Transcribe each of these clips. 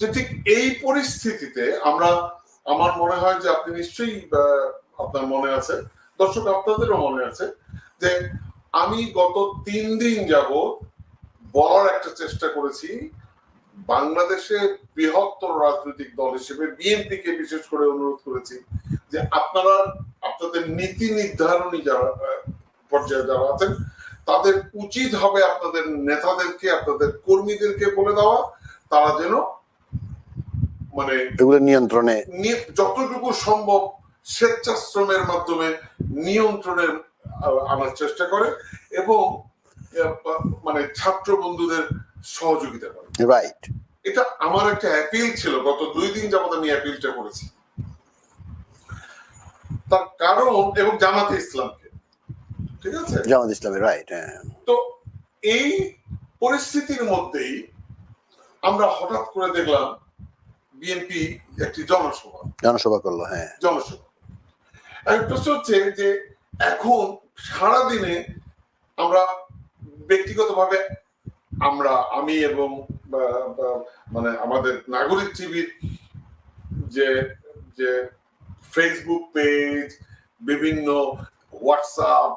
যে ঠিক এই পরিস্থিতিতে আমরা, আমার মনে হয় যে আপনি নিশ্চয়ই আপনার মনে আছে, দর্শক আপনাদেরও মনে আছে, যে আমি গত তিন দিন যাব বলার একটা চেষ্টা করেছি, বাংলাদেশে বৃহত্তর রাজনৈতিক দল হিসেবে বিএনপি কে বিশেষ করে অনুরোধ করেছি যে আপনারা, আপনাদের নীতি নির্ধারণী যারা পর্যায়ে যারা আছেন, তাদের উচিত হবে আপনাদের নেতাদেরকে, আপনাদের কর্মীদেরকে বলে দেওয়া, তারা যেন মানে এগুলো নিয়ন্ত্রণে। যতটুকু সম্ভব স্বেচ্ছাশ্রমের মাধ্যমে নিয়ন্ত্রণের আনার চেষ্টা করে এবং মানে ছাত্র বন্ধুদের সহযোগিতা করে। রাইট এটা আমার একটা অ্যাপিল ছিল গত দুই দিন যাবত আমি অ্যাপিলটা করেছি। তার কারণ এবং জামাতে ইসলামকে। ঠিক আছে? জামাত ইসলামী রাইট হ্যাঁ। তো এই পরিস্থিতির মধ্যেই আমরা হঠাৎ করে দেখলাম বিএনপি একটি জনসভা। জনসভা করল হ্যাঁ। জনসভা। এক প্রশ্ন হচ্ছে যে এখন সারাদিনে আমরা ব্যক্তিগতভাবে আমরা আমি এবং মানে আমাদের নাগরিক টিভির যে যে ফেসবুক পেজ বিভিন্ন হোয়াটসঅ্যাপ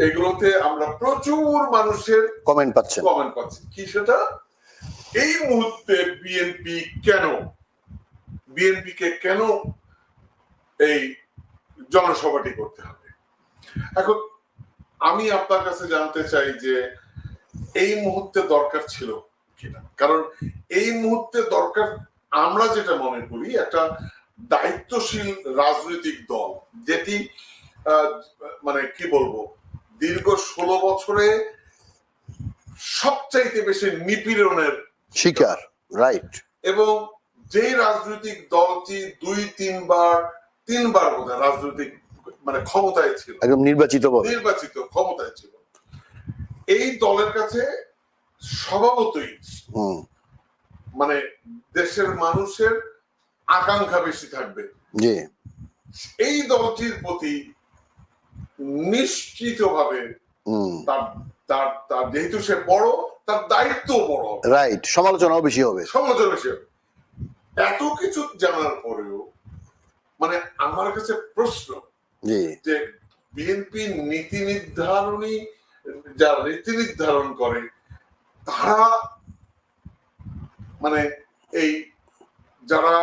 এগুলোতে আমরা প্রচুর মানুষের কমেন্ট পাচ্ছি কমেন্ট পাচ্ছি। কি সেটা? এই মুহূর্তে বিএনপি কেন? বিএনপি কে কেন এই জনসভাটি করতে হবে? এখন আমি আপনার কাছে জানতে চাই যে এই মুহূর্তে দরকার ছিল কিনা? কারণ এই মুহূর্তে দরকার, আমরা যেটা মনে করি, একটা দায়িত্বশীল রাজনৈতিক দল, যেটি মানে কি বলব, দীর্ঘ ষোলো বছরে সবচাইতে বেশি নিপীড়নের শিকার রাইট এবং যেই রাজনৈতিক দলটি দুই তিনবার তিনবার বোধ হয় রাজনৈতিক মানে ক্ষমতায় ছিল। একদম নির্বাচিত নির্বাচিত ক্ষমতায় ছিল। এই দলের কাছে স্বভাবতই মানে দেশের মানুষের আকাঙ্ক্ষা বেশি থাকবে। এই দলটির প্রতি নিশ্চিতভাবে তার তার যেহেতু সে বড় তার দায়িত্ব বড় হবে। রাইট সমালোচনাও বেশি হবে। সমালোচনা বেশি হবে। এত কিছু জানার পরেও মানে আমার কাছে প্রশ্ন যে বিএনপি নীতি নির্ধারণী যারা নীতি নির্ধারণ করে তারা মানে এই যারা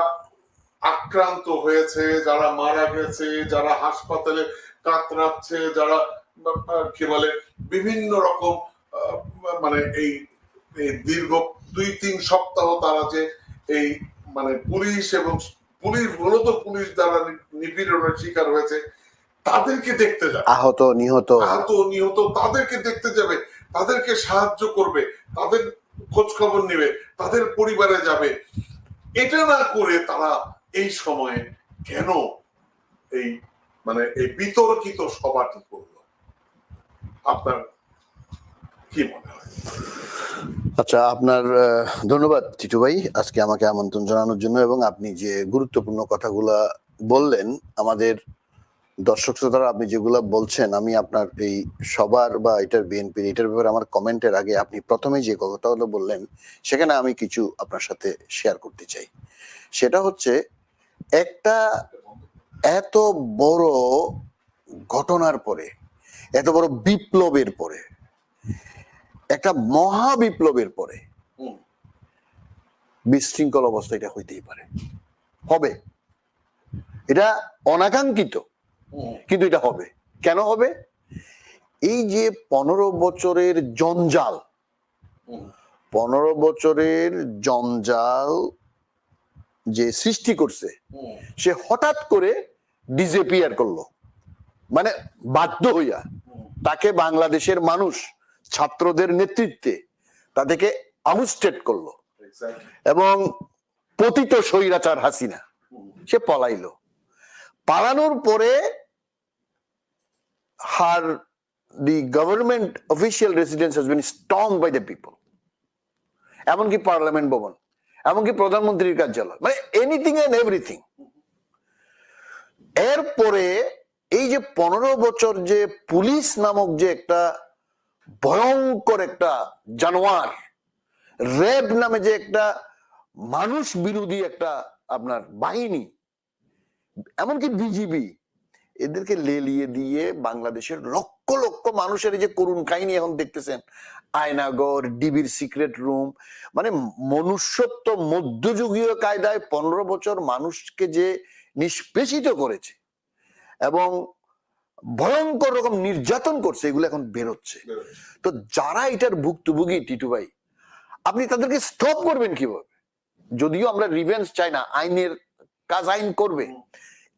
আক্রান্ত হয়েছে যারা মারা গেছে যারা হাসপাতালে কাতরাচ্ছে যারা কি বলে বিভিন্ন রকম মানে এই দীর্ঘ দুই তিন সপ্তাহ তারা যে এই মানে পুলিশ এবং পুলিশ মূলত পুলিশ দ্বারা নিপীড়নের শিকার হয়েছে তাদেরকে দেখতে যাবে। আহত নিহত। আহত নিহত তাদেরকে দেখতে যাবে তাদেরকে সাহায্য করবে তাদের খোঁজ খবর নেবে তাদের পরিবারে যাবে। এটা না করে তারা এই সময়ে কেন এই মানে এই বিতর্কিত সভাটি করল? আপনার আচ্ছা আপনার ধন্যবাদ টিটু ভাই আজকে আমাকে আমন্ত্রণ জানানোর জন্য এবং আপনি যে গুরুত্বপূর্ণ কথাগুলা বললেন, আমাদের দর্শক শ্রোতারা আপনি যেগুলা বলছেন, আমি আপনার এই সবার বা এটার বিএনপির এটার ব্যাপারে আমার কমেন্টের আগে আপনি প্রথমে যে কথাগুলো বললেন, সেখানে আমি কিছু আপনার সাথে শেয়ার করতে চাই। সেটা হচ্ছে, একটা এত বড় ঘটনার পরে, এত বড় বিপ্লবের পরে একটা মহা বিপ্লবের পরে বিশৃঙ্খল অবস্থা এটা হইতেই পারে। হবে। এটা অনাকাঙ্ক্ষিত। কিন্তু এটা হবে। কেন হবে? এই যে পনেরো বছরের জঞ্জাল পনেরো বছরের জঞ্জাল যে সৃষ্টি করছে সে হঠাৎ করে ডিজেপিয়ার করল। মানে বাধ্য হইয়া। তাকে বাংলাদেশের মানুষ ছাত্রদের নেতৃত্বে তাদেরকে আউস্টেড করল। এবং পতিত স্বৈরাচার হাসিনা সে পলাইলো। পালানোর পরে her the government official residence has been stormed by the people এমনকি পার্লামেন্ট ভবন এমনকি প্রধানমন্ত্রীর কার্যালয় মানে এনিথিং এন্ড এভরিথিং এরপরে এই যে পনেরো বছর যে পুলিশ নামক যে একটা ভয়ঙ্কর একটা জানোয়ার। র্যাব নামে যে একটা মানুষ বিরোধী একটা আপনার বাহিনী। এমনকি বিজিবি, এদেরকে লেলিয়ে দিয়ে বাংলাদেশের লক্ষ লক্ষ মানুষের যে করুণ কাহিনী এখন দেখতেছেন, আয়নাগর, ডিবির সিক্রেট রুম মানে মনুষ্যত্ব মধ্যযুগীয় কায়দায় পনেরো বছর মানুষকে যে নিষ্পেষিত করেছে এবং ভয়ঙ্কর রকম নির্যাতন করছে এগুলো এখন বেরোচ্ছে। তো যারা এটার ভুক্তভোগী টিটু ভাই আপনি তাদেরকে স্টপ করবেন কীভাবে? যদিও আমরা রিভেন্স চাই না আইনের কাজ আইন করবে।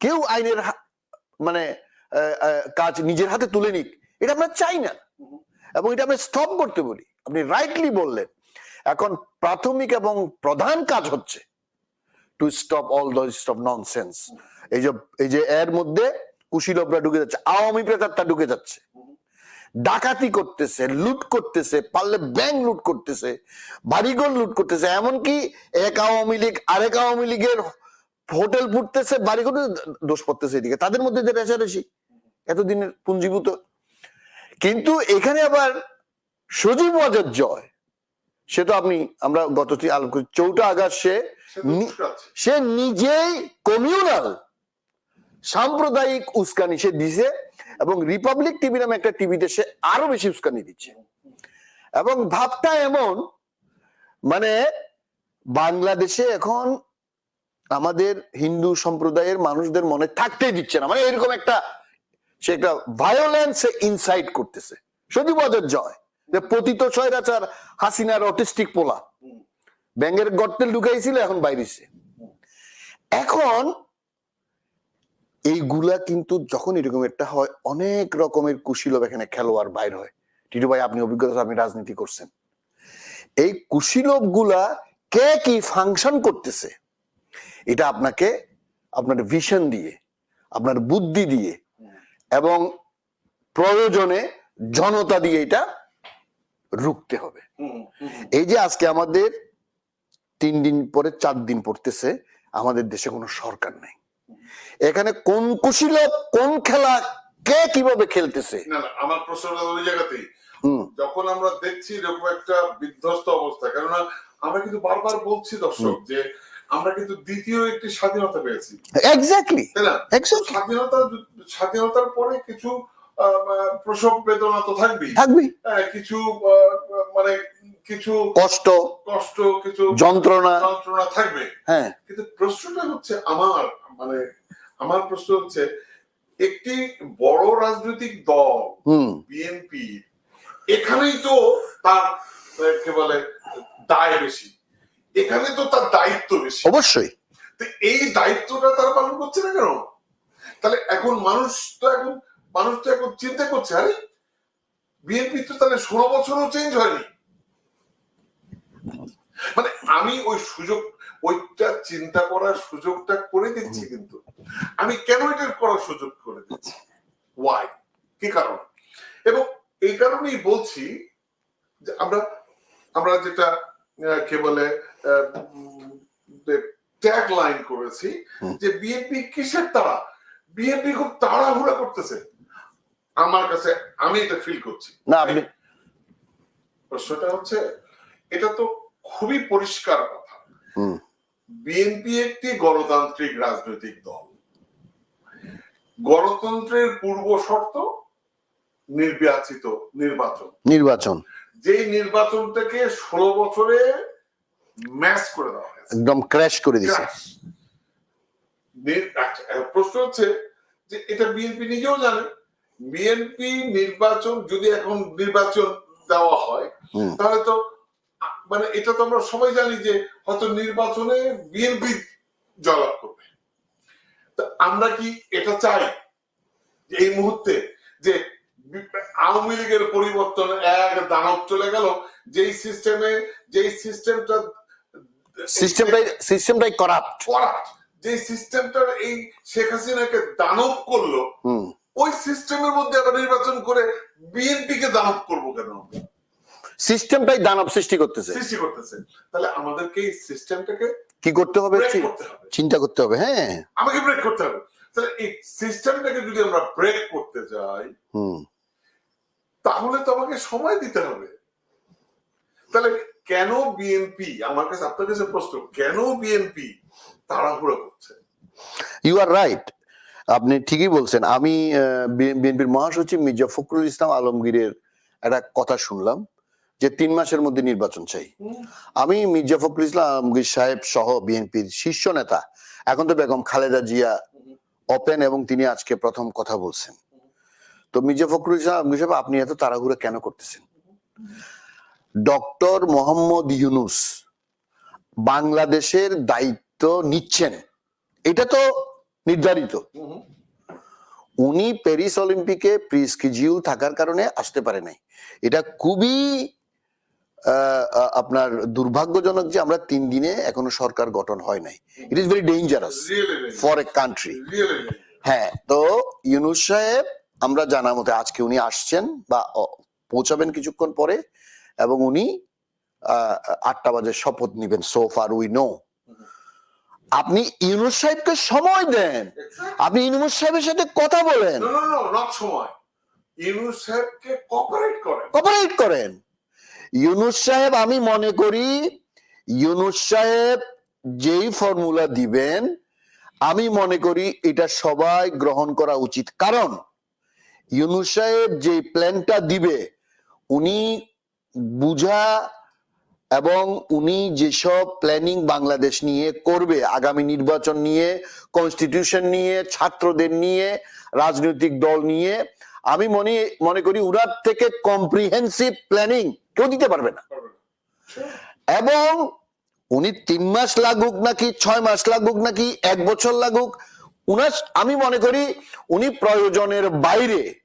কেউ আইনের মানে কাজ নিজের হাতে তুলে নিক এটা আমরা চাই না। এবং এটা আমরা স্টপ করতে বলি। আপনি রাইটলি বললেন এখন প্রাথমিক এবং প্রধান কাজ হচ্ছে to stop all the stop nonsense এই যে এই যে এর মধ্যে কুশীলবরা ঢুকে যাচ্ছে আওয়ামী প্রেতারটা ঢুকে যাচ্ছে। ডাকাতি করতেছে লুট করতেছে পারলে ব্যাংক লুট করতেছে বাড়িঘর লুট করতেছে এমনকি এক আওয়ামী লীগ আরেক আওয়ামী লীগের হোটেল ফুটতেছে বাড়িঘর দোষ পড়তেছে এদিকে। তাদের মধ্যে যে রেশারেশি এতদিনের পুঞ্জীভূত। কিন্তু এখানে আবার সজীব ওয়াজের জয় সে তো আপনি আমরা গত তি- আলোক চৌঠা আগস্ট সে। সে নিজেই কমিউনাল। সাম্প্রদায়িক উস্কানি সে দিছে এবং রিপাবলিক টিভি নামে একটা টিভিতে সে আরও বেশি উস্কানি দিচ্ছে। এবং ভাবটা এমন মানে বাংলাদেশে এখন আমাদের হিন্দু সম্প্রদায়ের মানুষদের মনে থাকতেই দিচ্ছে না। মানে এরকম একটা, সে একটা ভায়োলেন্স ইনসাইট করতেছে। ওয়াজের জয়, যে পতিত স্বৈরাচার হাসিনার অটিস্টিক পোলা। হুম। ব্যাঙের গর্তেল ঢুকাইছিল, এখন বাইরেছে। এখন এইগুলা কিন্তু যখন এরকম একটা হয় অনেক রকমের কুশীলব এখানে খেলোয়াড় বাইর হয়। টিটু ভাই আপনি অভিজ্ঞতা আপনি রাজনীতি করছেন। এই কুশীলবগুলা কে কি ফাংশন করতেছে? এটা আপনাকে আপনার ভিশন দিয়ে আপনার বুদ্ধি দিয়ে এবং প্রয়োজনে জনতা দিয়ে এটা রুখতে হবে। এই যে আজকে আমাদের তিন দিন পরে চার দিন পড়তেছে আমাদের দেশে কোনো সরকার নেই। এখানে কোন কুশীলব কোন খেলা কে কীভাবে খেলতেছে? না আমার প্রশ্নটা ওই জায়গাতেই। যখন আমরা দেখছি এরকম একটা বিধ্বস্ত অবস্থা কেননা আমরা কিন্তু বারবার বলছি দর্শক যে আমরা কিন্তু দ্বিতীয় একটি স্বাধীনতা পেয়েছি। এক্স্যাক্টলি স্বাধীনতা স্বাধীনতার পরে কিছু প্রসব বেদনা তো থাকবেই। থাকবি হ্যাঁ, কিছু মানে কিছু কষ্ট কষ্ট কিছু যন্ত্রণা। যন্ত্রণা থাকবে। হ্যাঁ। কিন্তু প্রশ্নটা হচ্ছে আমার মানে আমার প্রশ্ন হচ্ছে একটি বড় রাজনৈতিক দল বিএনপি এখানেই তো তার কে বলে দায় বেশি। এখানে তো তার দায়িত্ব বেশি। অবশ্যই। তো এই দায়িত্বটা তারা পালন করছে না কেন? তাহলে এখন মানুষ তো এখন মানুষ তো এখন চিন্তা করছে আরে বিএনপি তো তাহলে ষোলো বছরও চেঞ্জ হয়নি। আমি ওই সুযোগ ওইটা চিন্তা করার সুযোগটা করে দিচ্ছি কিন্তু। আমি কেন এটা করার সুযোগ করে দিচ্ছি? ওয়াই কি কারণ? এবং এই কারণেই বলছি যে আমরা আমরা যেটা কে বলে ট্যাগ লাইন করেছি। যে বিএনপি কিসের তারা? বিএনপি খুব তাড়াহুড়া করতেছে। আমার কাছে আমি এটা ফিল করছি। না আপনি প্রশ্নটা হচ্ছে এটা তো খুবই পরিষ্কার কথা। বিএনপি একটি গণতান্ত্রিক রাজনৈতিক দল। গণতন্ত্রের পূর্ব শর্ত নির্বাচিত নির্বাচন। নির্বাচন। যেই নির্বাচনটাকে ষোলো বছরে ম্যাচ করে দেওয়া হয়েছে। একদম ক্র্যাশ করে। নির- আচ্ছা, প্রশ্ন হচ্ছে যে এটা বিএনপি নিজেও জানে। বিএনপি নির্বাচন যদি এখন নির্বাচন দেওয়া হয় তাহলে তো মানে এটা তো আমরা সবাই জানি যে হয়তো নির্বাচনে বিএনপি জয়লাভ করবে। আমরা কি এটা চাই যে এই মুহূর্তে যে আওয়ামী লীগের পরিবর্তন এক দানব চলে গেল যেই সিস্টেমে যেই সিস্টেমটা সিস্টেমটাই সিস্টেমটাই করাপ্ট করাপ্ট যে সিস্টেমটার এই শেখ হাসিনাকে দানব করল ওই সিস্টেমের মধ্যে আবার নির্বাচন করে বিএনপি কে দানব করব কেন? সিস্টেমটাই দানব সৃষ্টি করতেছে। সৃষ্টি করতেছে। তাহলে আমাদেরকে এই সিস্টেমটাকে কি করতে হবে? চিন্তা করতে হবে হ্যাঁ। আমাকে ব্রেক করতে হবে। তাহলে এই সিস্টেমটাকে যদি আমরা ব্রেক করতে যাই হুম। তাহলে তো আমাকে সময় দিতে হবে। তাহলে কেন বিএনপি আমার কাছে আপনার কাছে প্রশ্ন কেন বিএনপি তাড়াহুড়ো করছে? ইউ আর রাইট আপনি ঠিকই বলছেন। আমি বিএনপির মহাসচিব মির্জা ফখরুল ইসলাম আলমগীরের একটা কথা শুনলাম। যে তিন মাসের মধ্যে নির্বাচন চাই। আমি মির্জা ফখরুল ইসলাম সাহেব সহ বিএনপির শীর্ষ নেতা, এখন তো বেগম খালেদা জিয়া ওপেন এবং তিনি আজকে প্রথম কথা বলছেন। তো মির্জা ফখরুল ইসলাম সাহেব, আপনি এত তাড়াহুড়ো কেন করতেছেন? ডক্টর মোহাম্মদ ইউনুস বাংলাদেশের দায়িত্ব নিচ্ছেন। এটা তো নির্ধারিত। উনি প্যারিস অলিম্পিকে প্রিস্কিজিউল থাকার কারণে আসতে পারে নাই। এটা খুবই আপনার দুর্ভাগ্যজনক যে আমরা তিন দিনে এখনও সরকার গঠন হয় নাই। It is very dangerous for a country. হ্যাঁ তো ইউনুস সাহেব আমরা জানা মতে আজকে উনি আসছেন বা পৌঁছাবেন কিছুক্ষণ পরে এবং উনি আটটা বাজে শপথ নিবেন সো ফার উই নো আপনি ইউনুস সাহেবকে সময় দেন। আপনি ইউনুস সাহেবের সাথে কথা বলেন। সময়। ইউনুস সাহেবকে কপারেট করেন। কপারেট করেন। ইউনুস সাহেব, আমি মনে করি ইউনুস সাহেব যেই ফর্মুলা দিবেন, আমি মনে করি এটা সবাই গ্রহণ করা উচিত। কারণ ইউনুস সাহেব যে প্ল্যানটা দিবে, উনি বুঝা এবং উনি যেসব প্ল্যানিং বাংলাদেশ নিয়ে করবে, আগামী নির্বাচন নিয়ে কনস্টিটিউশন নিয়ে, ছাত্রদের নিয়ে, রাজনৈতিক দল নিয়ে আমি মনে মনে করি উনার থেকে কম্প্রিহেন্সিভ প্ল্যানিং কেউ দিতে পারবে না। এবং উনি তিন মাস লাগুক নাকি ছয় মাস লাগুক নাকি এক বছর লাগুক, উনার, আমি মনে করি উনি প্রয়োজনের বাইরে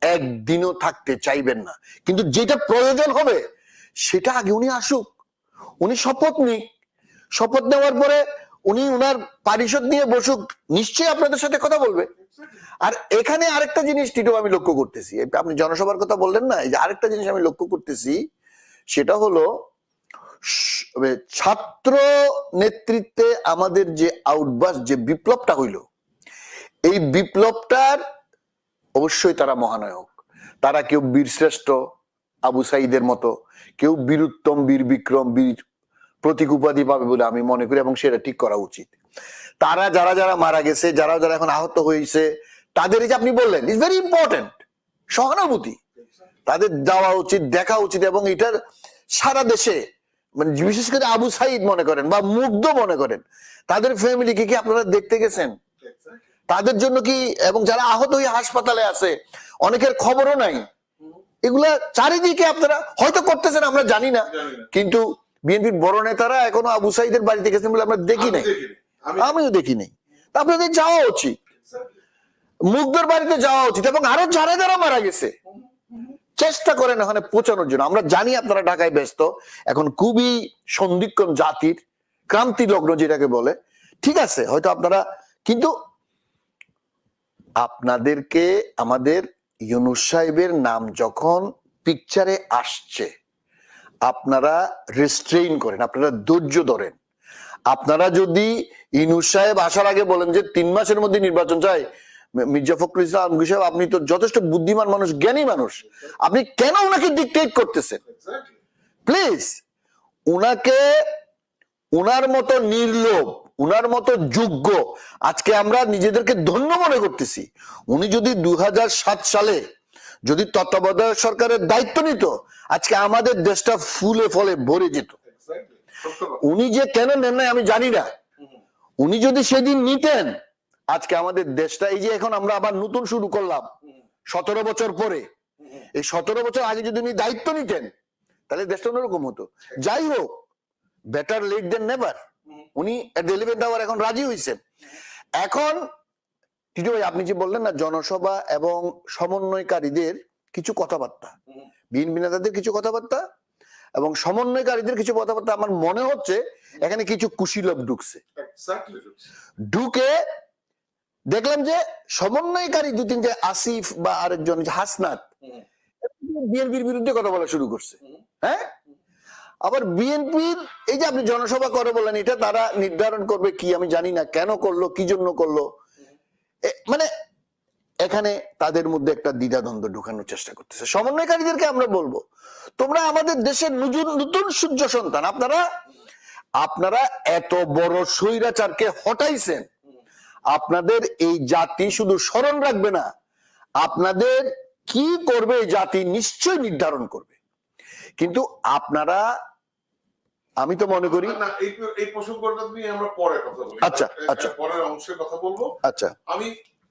একদিনও থাকতে চাইবেন না। কিন্তু যেটা প্রয়োজন হবে, সেটা আগে উনি আসুক। উনি শপথ নিক। শপথ নেওয়ার পরে উনি উনার পারিষদ নিয়ে বসুক, নিশ্চয়ই আপনাদের সাথে কথা বলবে। আর এখানে আরেকটা জিনিস টিটো, আমি লক্ষ্য করতেছি। আপনি জনসভার কথা বললেন না যে আরেকটা জিনিস আমি লক্ষ্য করতেছি, সেটা হলো ছাত্র নেতৃত্বে আমাদের যে আউটবাস, যে বিপ্লবটা হইল, এই বিপ্লবটার অবশ্যই তারা মহানায়ক। তারা কেউ বীরশ্রেষ্ঠ আবু সাইদের মতো, কেউ বীরুত্তম, বীর বিক্রম, বীর প্রতীক উপাধি পাবে বলে আমি মনে করি, এবং সেটা ঠিক করা উচিত। তারা যারা যারা মারা গেছে যারা যারা এখন আহত হয়েছে তাদের যে আপনি বললেন ইজ ভেরি ইম্পর্টেন্ট সহানুভূতি। তাদের যাওয়া উচিত দেখা উচিত এবং এটার সারা দেশে মানে বিশেষ করে আবু সাইদ মনে করেন বা মুগ্ধ মনে করেন তাদের ফ্যামিলিকে কি আপনারা দেখতে গেছেন? তাদের জন্য কি এবং যারা আহত হয়ে হাসপাতালে আছে অনেকের খবরও নাই। এগুলা চারিদিকে আপনারা হয়তো করতেছেন আমরা জানি না। কিন্তু বিএনপির বড় নেতারা এখনও আবু সাইদের বাড়িতে গেছেন বলে আমরা দেখি নাই। আমিও দেখি নাই আপনাদের যাওয়া উচিত. মুগ্ধর বাড়িতে যাওয়া উচিত এবং আরও যারা যারা মারা গেছে, চেষ্টা করেন ওখানে পৌঁছানোর জন্য। আমরা জানি আপনারা ঢাকায় ব্যস্ত। এখন খুবই সন্দিক্ষণ জাতির ক্রান্তি লগ্ন যেটাকে বলে। ঠিক আছে, হয়তো আপনারা কিন্তু আপনাদেরকে আমাদের ইউনুস সাহেবের নাম যখন পিকচারে আসছে, আপনারা রেস্ট্রেইন করেন, আপনারা ধৈর্য ধরেন। আপনারা যদি ইনুস সাহেব আসার আগে বলেন যে তিন মাসের মধ্যে নির্বাচন চাই মির্জা ফখরুল ইসলাম সাহেব, আপনি তো যথেষ্ট বুদ্ধিমান মানুষ, জ্ঞানী মানুষ। আপনি কেন ওনাকে ডিকটেট করতেছেন? প্লিজ উনাকে উনার মতো নির্লোভ, উনার মতো যোগ্য, আজকে আমরা নিজেদেরকে ধন্য মনে করতেছি। উনি যদি দু হাজার সাত সালে যদি তত্ত্বাবধায়ক সরকারের দায়িত্ব নিত, আজকে আমাদের দেশটা ফুলে ফলে ভরে যেত। উনি যে কেন নেন নাই আমি জানি না। উনি যদি সেদিন নিতেন আজকে আমাদের দেশটা এই যে এখন আমরা আবার নতুন শুরু করলাম সতেরো বছর পরে। এই সতেরো বছর আগে যদি উনি দায়িত্ব নিতেন তাহলে দেশটা অন্যরকম হতো। যাই হোক বেটার লেট দেন নেভার উনি ডেলিভারি আওয়ার এখন রাজি হয়েছেন এখন টিটু ভাই আপনি যে বললেন না জনসভা এবং সমন্বয়কারীদের কিছু কথাবার্তা। হুম। বিএনপি নেতাদের কিছু কথাবার্তা এবং সমন্বয়কারীদের কিছু কথাবার্তা আমার মনে হচ্ছে এখানে কিছু কুশীলভ ঢুকছে। ঢুকে দেখলাম যে সমন্বয়কারী দু তিনটে আসিফ বা আরেকজন হাসনাত বিএনপির বিরুদ্ধে কথা বলা শুরু করছে। হ্যাঁ? আবার বিএনপির এই যে আপনি জনসভা করে বললেন এটা তারা নির্ধারণ করবে কি আমি জানি না কেন করল কি জন্য করল। মানে এখানে তাদের মধ্যে একটা দ্বিধাদ্বন্দ্ব ঢুকানোর চেষ্টা করতেছে। সমন্বয়কারীদেরকে আমরা বলব তোমরা আমাদের দেশের নতুন নতুন সূর্য সন্তান। আপনারা আপনারা এত বড় স্বৈরাচারকে হটাইছেন। আপনাদের এই জাতি শুধু স্মরণ রাখবে না আপনাদের কি করবে এই জাতি নিশ্চয় নির্ধারণ করবে। কিন্তু আপনারা আমি তো মনে করি এই এই প্রসঙ্গটা নিয়ে আমরা পরে কথা বলি। আচ্ছা, আচ্ছা। পরের অংশে কথা বলব। আচ্ছা। আমি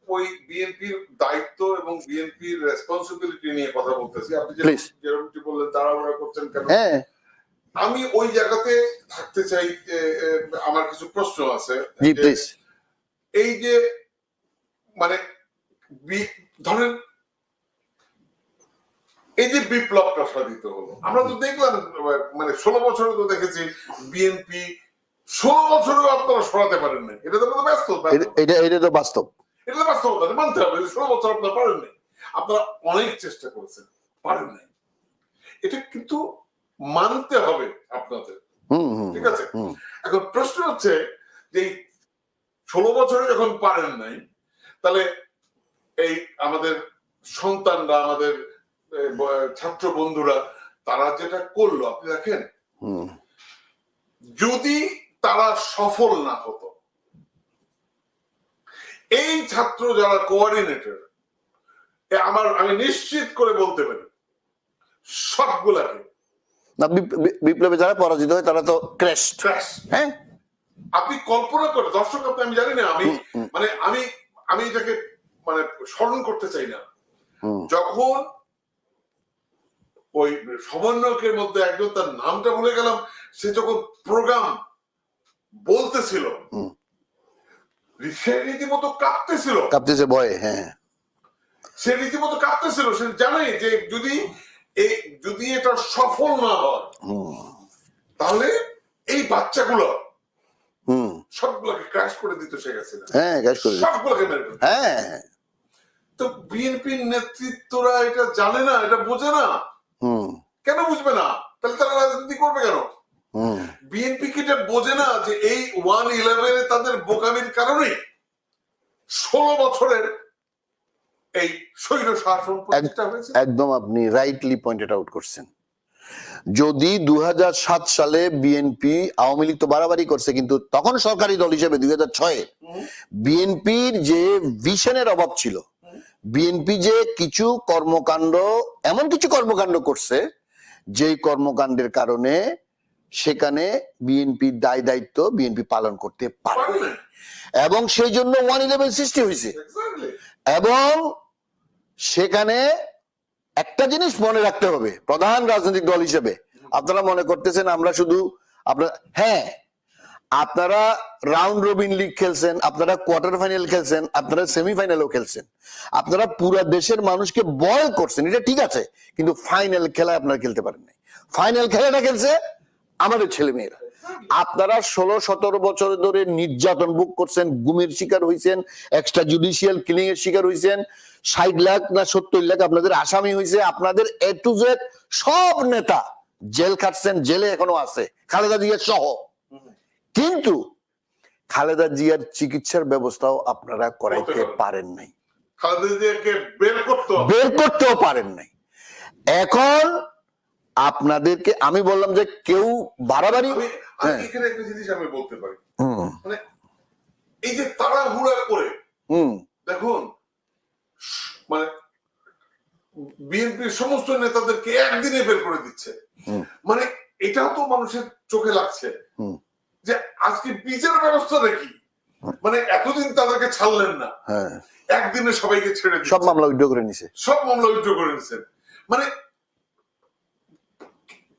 ওই বিএনপির দায়িত্ব এবং বিএনপির রেসপন্সিবিলিটি নিয়ে কথা বলতেছি। আপনি যেরকমটি বললেন তাড়াহুড়া করছেন কেন? হ্যাঁ। আমি ওই জায়গাতে থাকতে চাই আমার কিছু প্রশ্ন আছে। এই যে মানে ধরেন এই যে বিপ্লবটা সাধিত হলো আমরা তো দেখলাম মানে ষোলো বছরে তো দেখেছি বিএনপি ষোলো বছরেও আপনারা সরাতে পারেন না এটা তো ব্যস্ত। এটা এটা তো বাস্তব। এটা তো বাস্তবতা মানতে হবে ষোলো বছর আপনারা পারেন নাই। আপনারা অনেক চেষ্টা করেছেন পারেন নাই। এটা কিন্তু মানতে হবে আপনাদের। ঠিক আছে? এখন প্রশ্ন হচ্ছে যে ষোলো বছরে যখন পারেন নাই তাহলে এই আমাদের সন্তানরা আমাদের ছাত্র বন্ধুরা তারা যেটা করল আপনি দেখেন? যদি তারা সফল না হতো এই ছাত্র যারা কোঅর্ডিনেটর আমার আমি নিশ্চিত করে বলতে পারি সবগুলাকে না বিপ্লবে যারা পরাজিত হয় তারা তো ক্র্যাশ হ্যাঁ? আপনি কল্পনা করে দর্শক আপনি আমি জানি না আমি। মানে আমি আমি এটাকে মানে স্মরণ করতে চাই না। যখন ওই সমন্বয়কের মধ্যে একজন তার নামটা ভুলে গেলাম সে যখন প্রোগ্রাম বলতেছিল। সে রীতিমতো কাঁপতেছিল। কাঁপতেছে ভয়ে হ্যাঁ। সে রীতিমতো কাঁপতেছিল সে জানে যে যদি এই যদি এটা সফল না হয় তাহলে এই বাচ্চাগুলো হুম। সবগুলোকে ক্র্যাশ করে দিতে সে গেছে হ্যাঁ গ্যাস করে। সবগুলোকে মেরে। হ্যাঁ। তো বিএনপির নেতৃত্বরা এটা জানে না এটা বোঝে না। হুম। কেন বুঝবে না? তাহলে তারা রাজনীতি করবে কেন? বিএনপি কি এটা বোঝে না যে এই ওয়ান ইলেভেনে তাদের বোকামির কারণে ষোলো বছরের এই স্বৈর শাসন একদম আপনি রাইটলি পয়েন্টেড আউট করছেন। যদি দুহাজার সাত সালে বিএনপি আওয়ামী লীগ তো বাড়াবাড়ি করছে কিন্তু তখন সরকারি দল হিসেবে দুই হাজার ছয়ে বিএনপির যে ভিশনের অভাব ছিল বিএনপি যে কিছু কর্মকাণ্ড এমন কিছু কর্মকাণ্ড করছে যেই কর্মকাণ্ডের কারণে সেখানে বিএনপি দায় দায়িত্ব বিএনপি পালন করতে পারে। এবং সেই জন্য ওয়ান ইলেভেন সৃষ্টি হয়েছে। এবং সেখানে একটা জিনিস মনে রাখতে হবে প্রধান রাজনৈতিক দল হিসেবে। আপনারা মনে করতেছেন আমরা শুধু আপনার হ্যাঁ আপনারা রাউন্ড রবিন লিগ খেলছেন আপনারা কোয়ার্টার ফাইনাল খেলছেন আপনারা সেমিফাইনালও খেলছেন। আপনারা পুরো দেশের মানুষকে বয় করছেন এটা ঠিক আছে কিন্তু ফাইনাল খেলা আপনারা খেলতে পারেন নাই। ফাইনাল খেলাটা খেলছে আমাদের ছেলে মেয়েরা। আপনারা ষোলো সতেরো বছর ধরে নির্যাতন ভোগ করছেন গুমের শিকার হয়েছেন এক্সট্রা জুডিশিয়াল কিলিং এর শিকার হয়েছেন ষাট লাখ না সত্তর লাখ আপনাদের আসামি হয়েছে আপনাদের এ টু জেড সব নেতা জেল খাটছেন জেলে এখনও আছে খালেদা জিয়া সহ। কিন্তু খালেদা জিয়ার চিকিৎসার ব্যবস্থাও আপনারা করাইতে পারেন। নাই। বের করতেও পারেন নাই। এখন আপনাদেরকে আমি বললাম যে কেউ বাড়াবাড়ি হ্যাঁ। এখানে একটা জিনিস আমি বলতে পারি। মানে এই যে তাড়াহুড়া করে হুম। দেখুন মানে বিএনপির সমস্ত নেতাদেরকে একদিনে বের করে দিচ্ছে। মানে এটাও তো মানুষের চোখে লাগছে। যে আজকে বিচার ব্যবস্থা দেখি। মানে এতদিন তাদেরকে ছাড়লেন না। হ্যাঁ। একদিনে সবাইকে ছেড়ে সব মামলা উইথড্র করে নিছে। সব মামলা উইথড্র করে নিচ্ছেন মানে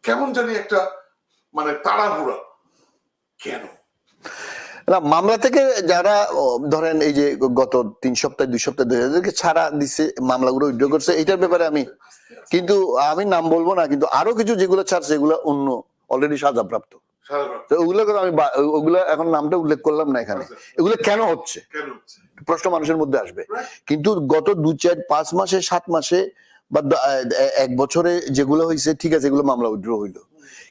কেমন জানি একটা মানে তাড়াহুড়া। কেন? না মামলা থেকে যারা ধরেন এই যে গত তিন সপ্তাহ দুই সপ্তাহ ধরে ছাড়া দিচ্ছে মামলাগুলো উইথড্র করছে এটার ব্যাপারে আমি কিন্তু আমি নাম বলব না কিন্তু আরও কিছু যেগুলো ছাড়ছে এগুলো অন্য অলরেডি সাজাপ্রাপ্ত। ওগুলো আমি ওগুলো এখন নামটা উল্লেখ করলাম না এখানে। আচ্ছা। এগুলো কেন হচ্ছে? কেন প্রশ্ন মানুষের মধ্যে আসবে। কিন্তু গত দু চার পাঁচ মাসে সাত মাসে বা এক বছরে যেগুলো হয়েছে ঠিক আছে এগুলো মামলা উইথড্র হইল।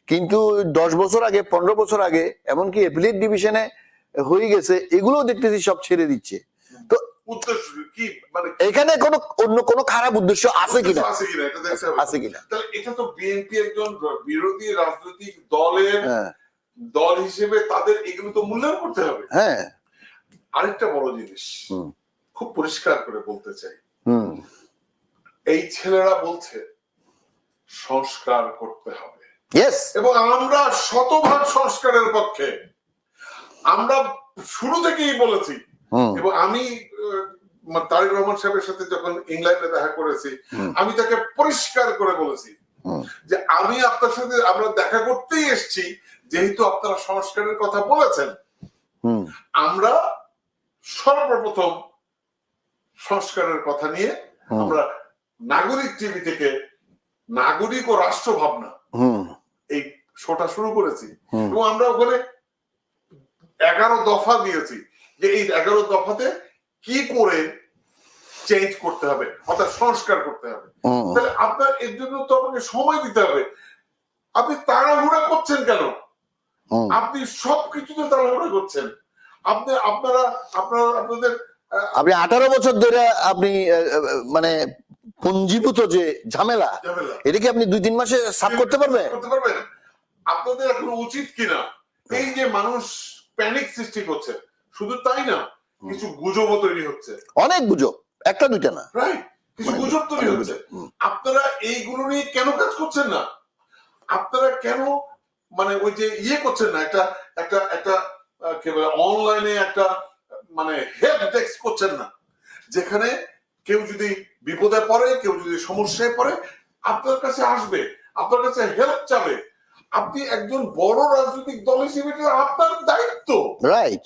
কিন্তু দশ বছর আগে পনেরো বছর আগে এমনকি এপিলেট ডিভিশনে হয়ে গেছে এগুলোও দেখতেছি সব ছেড়ে দিচ্ছে। তো মানে এখানে কোনো অন্য কোনো খারাপ উদ্দেশ্য আছে কিনা? আছে কিনা? এটা তো বিএনপি একজন বিরোধী রাজনৈতিক দলের হ্যাঁ। দল হিসেবে তাদের এগুলো তো মূল্যায়ন করতে হবে। হ্যাঁ। আরেকটা বড় জিনিস হুম। খুব পরিষ্কার করে বলতে চাই। হুম। এই ছেলেরা বলছে সংস্কার করতে হবে। এবং আমরা শতভাগ সংস্কারের পক্ষে। আমরা শুরু থেকেই বলেছি। এবং আমি তারেক রহমান সাহেবের সাথে যখন ইংল্যান্ডে দেখা করেছি আমি তাকে পরিষ্কার করে বলেছি যে আমি আপনার সাথে আমরা দেখা করতেই এসেছি যেহেতু আপনারা সংস্কারের কথা বলেছেন। আমরা সর্বপ্রথম সংস্কারের কথা নিয়ে আমরা নাগরিক টিভি থেকে নাগরিক ও রাষ্ট্র ভাবনা। এই শোটা শুরু করেছি। এবং আমরা ওখানে এগারো দফা দিয়েছি যে এই এগারো দফাতে কি করে চেঞ্জ করতে হবে অর্থাৎ সংস্কার করতে হবে। তাহলে আপনার এর জন্য তো আপনাকে সময় দিতে হবে। আপনি তাড়াহুড়া করছেন কেন? আপনি সব কিছুতে তাড়াহুড়া করছেন। আপনি আপনারা আপনারা আপনাদের আপনি আঠারো বছর ধরে আপনি মানে পুঞ্জীভূত যে ঝামেলা এটা কি আপনি দুই তিন মাসে সাফ করতে পারবেন? আপনাদের এখন উচিত কিনা? এই যে মানুষ প্যানিক সৃষ্টি করছে শুধু তাই না কিছু গুজবও তৈরি হচ্ছে। অনেক গুজব একটা দুইটা না। রাইট কিছু গুজব তৈরি হচ্ছে। আপনারা এইগুলো নিয়ে কেন কাজ করছেন না? আপনারা কেন মানে ওই যে ইয়ে করছেন না একটা একটা একটা কি বলে অনলাইনে একটা মানে হেল্প ডেস্ক করছেন না যেখানে কেউ যদি বিপদে পড়ে, কেউ যদি সমস্যায় পড়ে, আপনার কাছে আসবে, আপনার কাছে হেল্প চাবে। আপনি একজন বড় রাজনৈতিক দল হিসেবে আপনার দায়িত্ব। রাইট